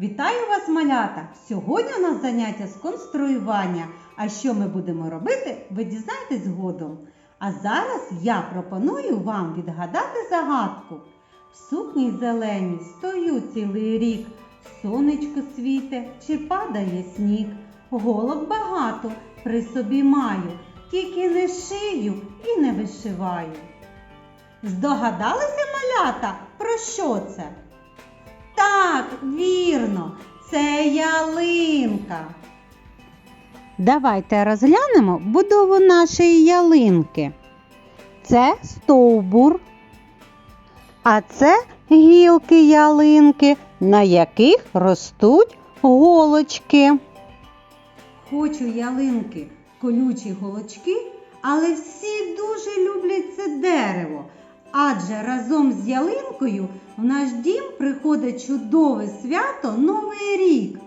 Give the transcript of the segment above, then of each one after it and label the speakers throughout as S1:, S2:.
S1: Вітаю вас, малята! Сьогодні у нас заняття з конструювання. А що ми будемо робити, ви дізнаєтесь згодом. А зараз я пропоную вам відгадати загадку. В сукні зеленій стою цілий рік, сонечко світе чи падає сніг. Голок багато при собі маю, тільки не шию і не вишиваю. Здогадалися малята, про що це? Так, вірно, це ялинка. Давайте розглянемо будову нашої ялинки. Це стовбур, а це гілки ялинки, на яких ростуть голочки. Хочу ялинки, колючі голочки, але всі дуже люблять це дерево. Адже разом з ялинкою в наш дім приходить чудове свято Новий рік.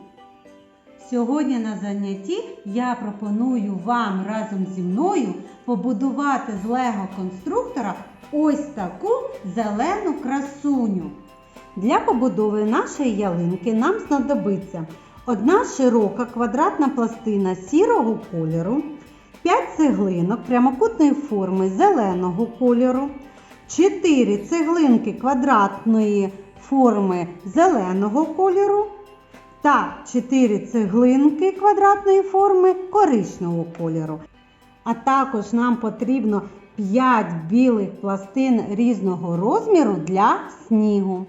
S1: Сьогодні на занятті я пропоную вам разом зі мною побудувати з лего конструктора ось таку зелену красуню. Для побудови нашої ялинки нам знадобиться одна широка квадратна пластина сірого кольору, 5 цеглинок прямокутної форми зеленого кольору, 4 цеглинки квадратної форми зеленого кольору та 4 цеглинки квадратної форми коричневого кольору. А також нам потрібно 5 білих пластин різного розміру для снігу.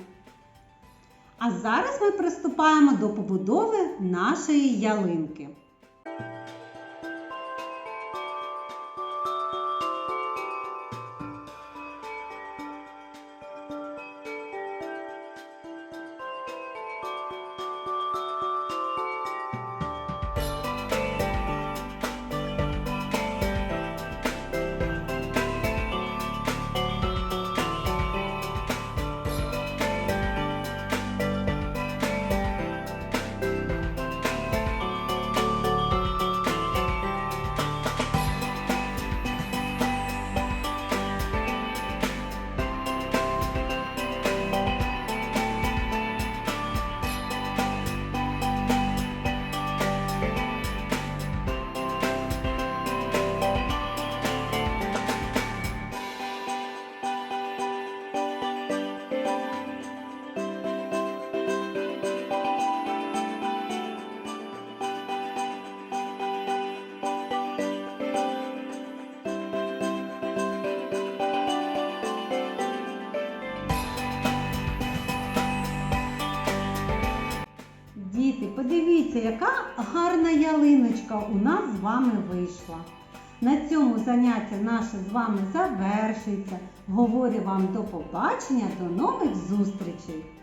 S1: А зараз ми приступаємо до побудови нашої ялинки. Подивіться, яка гарна ялиночка у нас з вами вийшла. На цьому заняття наше з вами завершується. Говорю вам до побачення, до нових зустрічей!